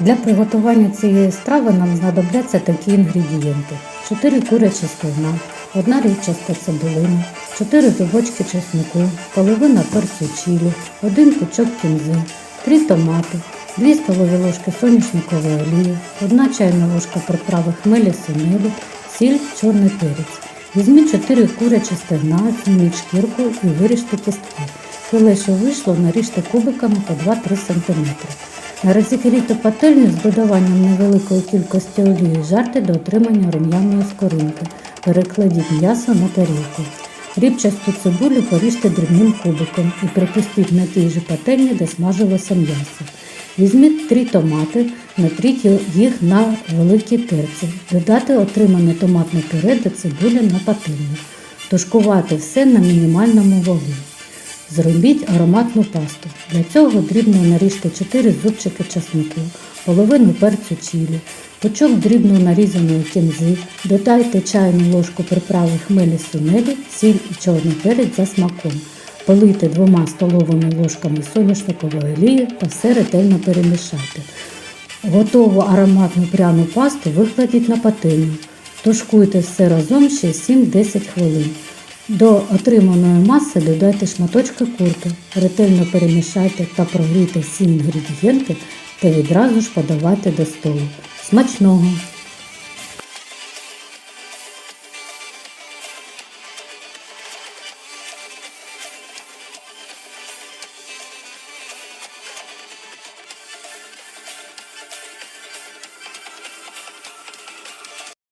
Для приготування цієї страви нам знадобляться такі інгредієнти: 4 курячі стегна, 1 рівчаста цибулина, 4 зубочки чеснику, половина перцю чилі, 1 пучок кінзи, 3 томати, 2 столові ложки соняшникової олії, 1 чайна ложка приправи хмелі сунелі, сіль, чорний перець. Візьміть 4 курячі стегна, зніміть шкірку і виріжте кістки. Філе, що вийшло, наріжте кубиками по 2-3 см. Розігріту пательню з додаванням невеликої кількості олії жарте до отримання рум'яної скоринки. Перекладіть м'ясо на тарілку. Рібчасту цибулю поріжте дрібним кубиком і припустіть на тій же пательні, де смажилося м'ясо. Візьміть три томати, натріть їх на великі терці. Додати отримане томатне пюре до цибулі на пательню. Тушкувати все на мінімальному вогні. Зробіть ароматну пасту. Для цього дрібно наріжте 4 зубчики часнику, половину перцю чилі, пучок дрібно нарізаної кінзи, додайте чайну ложку приправи хмелі сунелі, сіль і чорний перець за смаком. Полийте двома столовими ложками соняшникової олії та все ретельно перемішайте. Готову ароматну пряну пасту викладіть на пательню. Тушкуйте все разом ще 7-10 хвилин. До отриманої маси додайте шматочки курки, ретельно перемішайте та прогрійте всі інгредієнти та відразу ж подавайте до столу. Смачного!